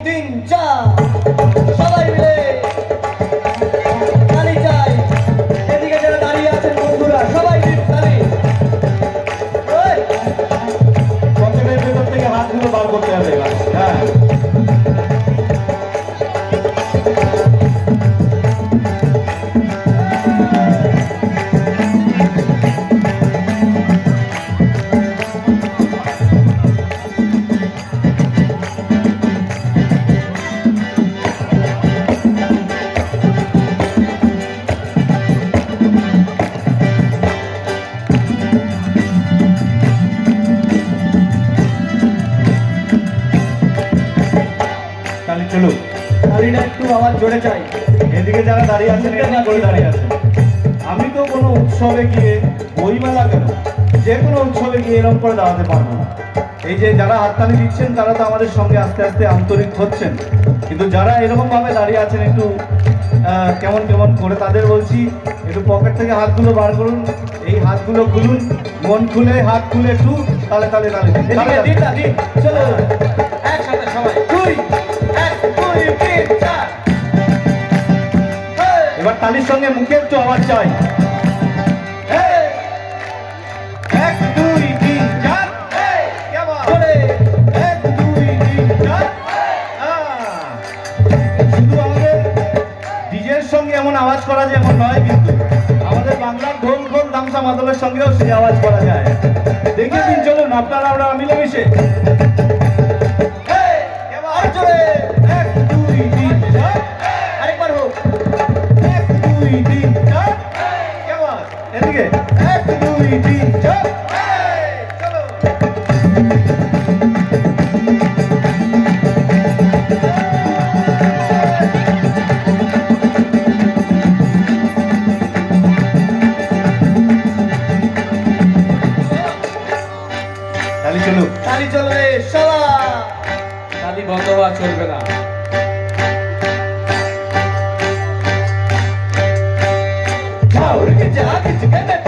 তিন চার তালিটা জোরে চাই। এদিকে যারা দাঁড়িয়ে আছেন এখানে করে দাঁড়িয়ে আছেন। আমি তো কোনো উৎসবে গিয়ে বইমেলা কেন? যে কোনো উৎসবে গিয়ে এরকম করে দাঁড়াতে পারব না। এই যে যারা হাততালি দিচ্ছেন তারা তো আমাদের সঙ্গে আস্তে আস্তে আন্তরিক হচ্ছেন। কিন্তু যারা এরকম ভাবে দাঁড়িয়ে আছেন একটু কেমন কেমন করে তাদের বলছি একটু পকেট থেকে হাতগুলো বার করুন। এই হাতগুলো খুলুন। মন খুলে হাত খুলে একটু তালে তালে তালে। চলো। একসাথে সবাই। দুই এক তালির সঙ্গে মুখে একটু আওয়াজ চাই। এক, দুই এক, দুই আমাদের ডিজের সঙ্গে এমন আওয়াজ করা যায়, এমন নয় কিন্তু আমাদের বাংলার ঢোল ঢোল দামসা মাদলের সঙ্গেও সেই আওয়াজ করা যায়। দেখে দিন চলুন, আপনারা আমরা মিলেমিশে। চলবে না। যাও রে যা কিছু কেটে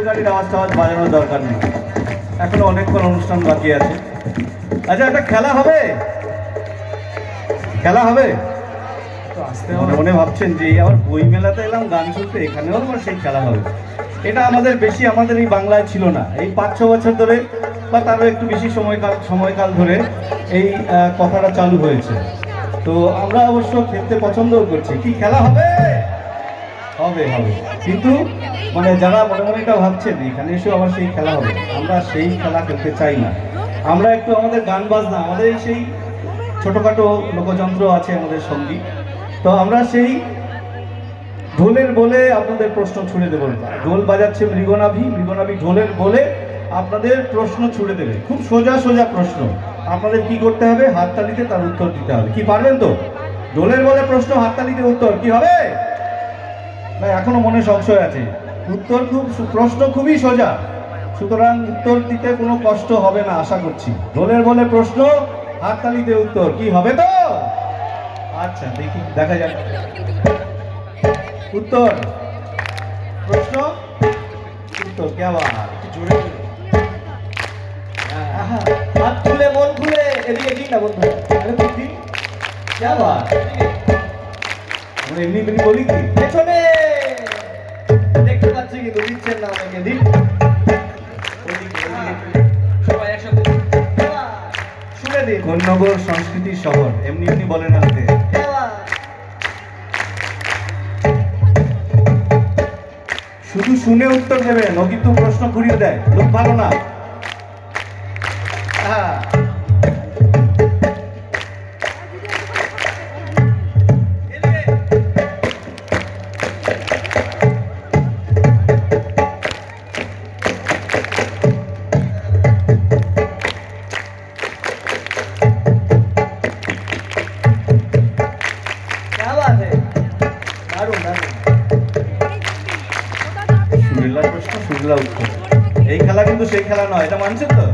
রেলগাড়ির আওয়াজ টাওয়াজ বাজানোর দরকার নেই। এখনও অনেকক্ষণ অনুষ্ঠান বাকি আছে। আচ্ছা একটা খেলা হবে? খেলা হবে? মনে মনে ভাবছেন যে আবার বই মেলাতে এলাম গান শুনতে এখানেও আমার সেই খেলা হবে। এটা আমাদের বেশি আমাদের এই বাংলায় ছিল না। এই পাঁচ ছ বছর ধরে বা তারও একটু বেশি সময়কাল সময়কাল ধরে এই কথাটা চালু হয়েছে। তো আমরা অবশ্য খেলতে পছন্দও করছি। কি খেলা হবে? হবে হবে। কিন্তু মানে যারা মনে মনে এটা ভাবছেন, এখানে এসেও আবার সেই খেলা হবে। আমরা সেই খেলা খেলতে চাই না। আমরা একটু আমাদের গান বাজনা, আমাদের সেই ছোটোখাটো লোকযন্ত্র আছে আমাদের সংগীত। তো আমরা সেই ঢোলের বলে আপনাদের প্রশ্ন ছুড়ে দেবো ঢোল বাজাচ্ছে মৃগনাভি মৃগনাভি ঢোলের বলে আপনাদের প্রশ্ন ছুড়ে দেবে। খুব সোজা সোজা প্রশ্ন। আপনাদের কি করতে হবে? হাততালিতে তার উত্তর দিতে হবে। কি পারবেন তো? ঢোলের বলে প্রশ্ন, হাততালিতে উত্তর। কি হবে? না এখনও মনে সংশয় আছে। উত্তর খুব প্রশ্ন খুবই সোজা। সুতরাং উত্তর দিতে কোনো কষ্ট হবে না আশা করছি। ঢোলের বলে প্রশ্ন হাততালিতে উত্তর। কি হবে তো? আচ্ছা দেখি দেখা যাক। উত্তর। প্রশ্ন উত্তর কে আবার? একটু জোরে হাত খুলে মন খুলে এদিকে দিন না বন্ধু আরে বুদ্ধি কে আবার? এমনি এমনি বলি কি? পেছনে! কিন্তু দিচ্ছেন না আমাকে দিন। সবাই একসাথে শুনে দিন। কোন্নগর সংস্কৃতির শহর এমনি এমনি বলে না শুধু শুনে উত্তর দেবেন ও কিন্তু প্রশ্ন ঘুরিয়ে দেয়। লোক ভালো না। এই খেলা কিন্তু সেই খেলা নয় এটা মানছেন তো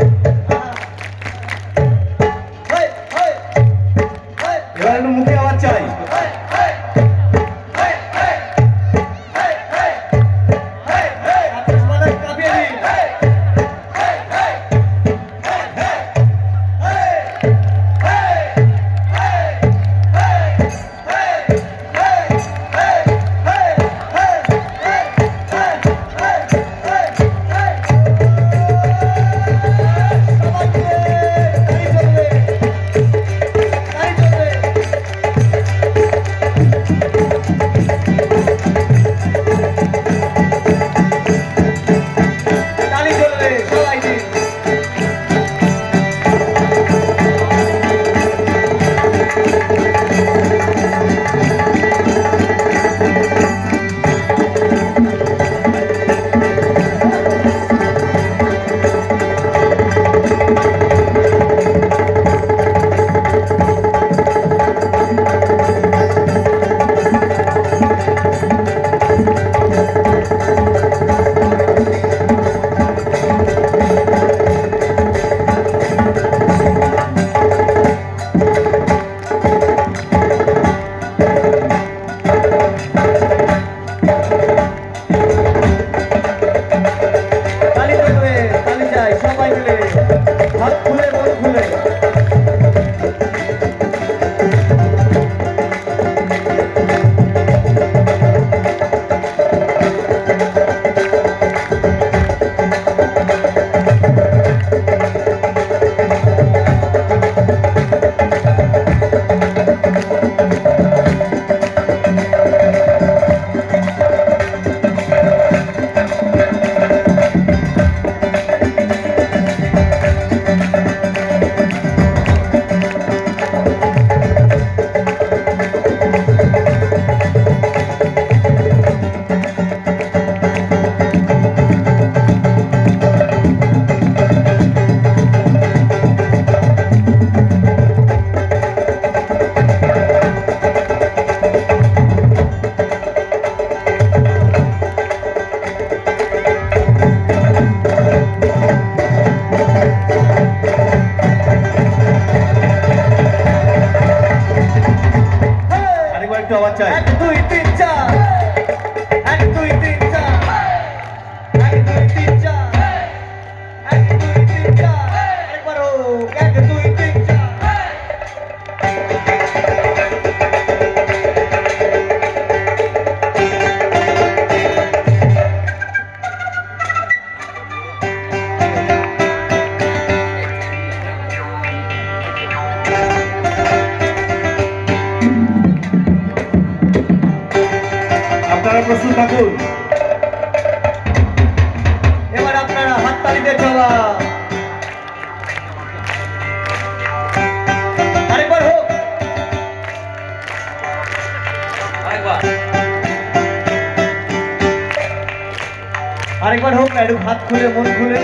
প্রস্তুত থাকুন এবার আপনারা হাততালিতে চলা। আরেকবার হোক। আরেকবার। আরেকবার হোক একটু হাত খুলে মন খুলে।